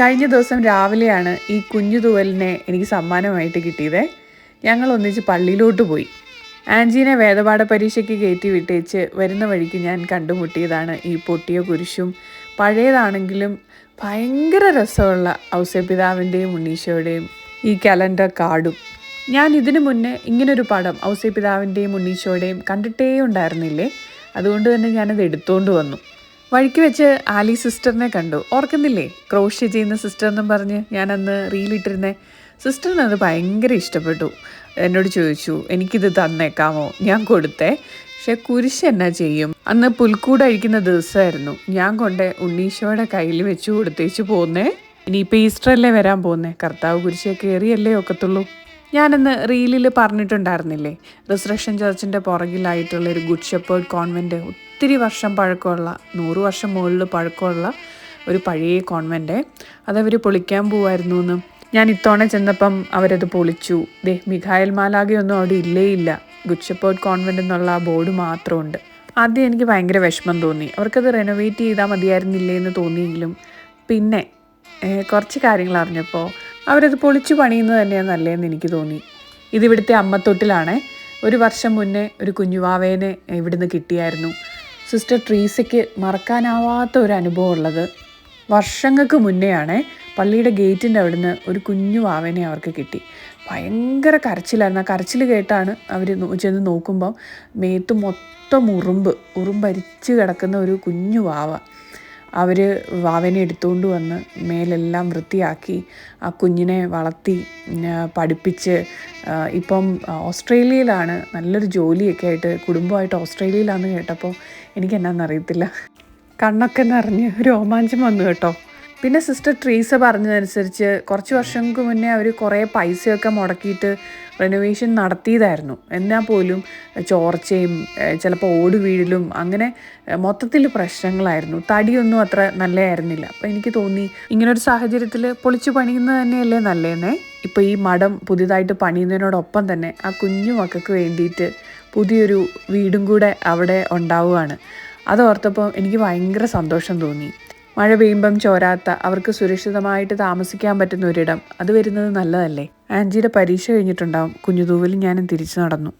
കഴിഞ്ഞ ദിവസം രാവിലെയാണ് ഈ കുഞ്ഞു തൂവലിനെ എനിക്ക് സമ്മാനമായിട്ട് കിട്ടിയത്. ഞങ്ങൾ ഒന്നിച്ച് പള്ളിയിലോട്ട് പോയി. ആൻജീനെ വേദപാഠ പരീക്ഷയ്ക്ക് കയറ്റി വിട്ടേച്ച് വരുന്ന വഴിക്ക് ഞാൻ കണ്ടുമുട്ടിയതാണ് ഈ പൊട്ടിയ കുരിശും പഴയതാണെങ്കിലും ഭയങ്കര രസമുള്ള ഔസേപിതാവിന്റെയും ഉണ്ണീശോയുടെയും ഈ കലണ്ടർ കാർഡും. ഞാൻ ഇതിനു മുന്നേ ഇങ്ങനൊരു പടം ഔസേപിതാവിന്റെയും ഉണ്ണീശോയുടെയും കണ്ടിട്ടേ ഉണ്ടായിരുന്നില്ലേ? അതുകൊണ്ട് തന്നെ ഞാനത് എടുത്തുകൊണ്ട് വന്നു. വഴിക്ക് വെച്ച് ആലി സിസ്റ്ററിനെ കണ്ടു. ഓർക്കുന്നില്ലേ? ക്രോഷ്യ ചെയ്യുന്ന സിസ്റ്റർ എന്നും പറഞ്ഞ് ഞാനന്ന് റീലിട്ടിരുന്നേ. സിസ്റ്ററിന് അത് ഭയങ്കര ഇഷ്ടപ്പെട്ടു. എന്നോട് ചോദിച്ചു എനിക്കിത് തന്നേക്കാമോ? ഞാൻ കൊടുത്തേ. പക്ഷെ കുരിശ് എന്നാ ചെയ്യും? അന്ന് പുൽക്കൂട് അഴിക്കുന്ന ദിവസമായിരുന്നു. ഞാൻ കൊണ്ട് ഉണ്ണീശോയുടെ കയ്യിൽ വെച്ച് കൊടുത്തേച്ച് പോന്നേ. ഇനിയിപ്പോൾ ഈസ്റ്ററല്ലേ വരാൻ പോകുന്നേ കർത്താവ് കുരിശെ കയറിയല്ലേ ഒക്കത്തുള്ളൂ. ഞാനന്ന് റീലിൽ പറഞ്ഞിട്ടുണ്ടായിരുന്നില്ലേ? റിസറക്ഷൻ ചർച്ചിന്റെ പുറകിലായിട്ടുള്ള ഒരു ഗുഡ് ഷെപ്പേർഡ് കോൺവെന്റ് ഒത്തിരി വർഷം പഴക്കമുള്ള നൂറ് വർഷം മുകളിൽ പഴക്കമുള്ള ഒരു പഴയ കോൺവെന്റ് അതവർ പൊളിക്കാൻ പോവായിരുന്നു എന്ന് ഞാൻ ഇത്തവണ ചെന്നപ്പം അവരത് പൊളിച്ചു. ദേ മിഖായൽ മാലാകയൊന്നും അവിടെ ഇല്ലേ ഇല്ല. ഗുച്ചപ്പോട്ട് കോൺവെന്റ് എന്നുള്ള ആ ബോർഡ് മാത്രമുണ്ട്. ആദ്യം എനിക്ക് ഭയങ്കര വിഷമം തോന്നി. അവർക്കത് റെനോവേറ്റ് ചെയ്താൽ മതിയായിരുന്നില്ലേ എന്ന് തോന്നിയെങ്കിലും. പിന്നെ കുറച്ച് കാര്യങ്ങൾ അറിഞ്ഞപ്പോൾ അവരത് പൊളിച്ചു പണിയുന്നത് തന്നെയാണ് നല്ലതെന്ന് എനിക്ക് തോന്നി. ഇതിവിടുത്തെ അമ്മത്തൊട്ടിലാണ്. ഒരു വർഷം മുന്നേ ഒരു കുഞ്ഞുവാവേനെ ഇവിടുന്ന് കിട്ടിയായിരുന്നു. സിസ്റ്റർ ട്രീസയ്ക്ക് മറക്കാനാവാത്ത ഒരു അനുഭവം ഉള്ളത്. വർഷങ്ങൾക്ക് മുന്നെയാണ് പള്ളിയുടെ ഗേറ്റിന്റെ അവിടുന്ന് ഒരു കുഞ്ഞു വാവനെ അവർക്ക് കിട്ടി. ഭയങ്കര കരച്ചിലായിരുന്നു. ആ കരച്ചിൽ കേട്ടാണ് അവർ ചെന്ന് നോക്കുമ്പം മേത്ത് മൊത്തം ഉറുമ്പ് ഉറുമ്പരിച്ച് കിടക്കുന്ന ഒരു കുഞ്ഞു വാവ. അവർ വാവനെ എടുത്തുകൊണ്ട് വന്ന് മേലെല്ലാം വൃത്തിയാക്കി ആ കുഞ്ഞിനെ വളർത്തി പഠിപ്പിച്ച് ഇപ്പം ഓസ്ട്രേലിയയിലാണ് നല്ലൊരു ജോലിയൊക്കെ ആയിട്ട് കുടുംബമായിട്ട് ഓസ്ട്രേലിയയിലാണെന്ന് കേട്ടപ്പോൾ എനിക്ക് എന്നാന്നറിയത്തില്ല കണ്ണൊക്കെ നിറഞ്ഞ് രോമാഞ്ചം വന്നു കേട്ടോ. പിന്നെ സിസ്റ്റർ ട്രീസ പറഞ്ഞതനുസരിച്ച് കുറച്ച് വർഷങ്ങൾക്ക് മുന്നേ അവർ കുറേ പൈസയൊക്കെ മുടക്കിയിട്ട് റെനോവേഷൻ നടത്തിയതായിരുന്നു. എന്നാൽ പോലും ചോർച്ചയും ചിലപ്പോൾ ഓട് വീഴലും അങ്ങനെ മൊത്തത്തിൽ പ്രശ്നങ്ങളായിരുന്നു. തടിയൊന്നും അത്ര നല്ലതായിരുന്നില്ല. അപ്പോൾ എനിക്ക് തോന്നി ഇങ്ങനൊരു സാഹചര്യത്തിൽ പൊളിച്ചു പണിയുന്നത് തന്നെയല്ലേ നല്ലതെന്നേ. ഇപ്പോൾ ഈ മഠം പുതിയതായിട്ട് പണിയുന്നതിനോടൊപ്പം തന്നെ ആ കുഞ്ഞു മക്കൾക്ക് വേണ്ടിയിട്ട് പുതിയൊരു വീടും കൂടെ അവിടെ ഉണ്ടാവുകയാണ്. അതോർത്തപ്പോൾ എനിക്ക് ഭയങ്കര സന്തോഷം തോന്നി. മഴ പെയ്യുമ്പം ചോരാത്ത അവർക്ക് സുരക്ഷിതമായിട്ട് താമസിക്കാൻ പറ്റുന്ന ഒരിടം. അത് വരുന്നത് നല്ലതല്ലേ? ആൻജിയുടെ പരീക്ഷ കഴിഞ്ഞിട്ടുണ്ടാവും. കുഞ്ഞുതൂവലും ഞാനും തിരിച്ചു നടന്നു.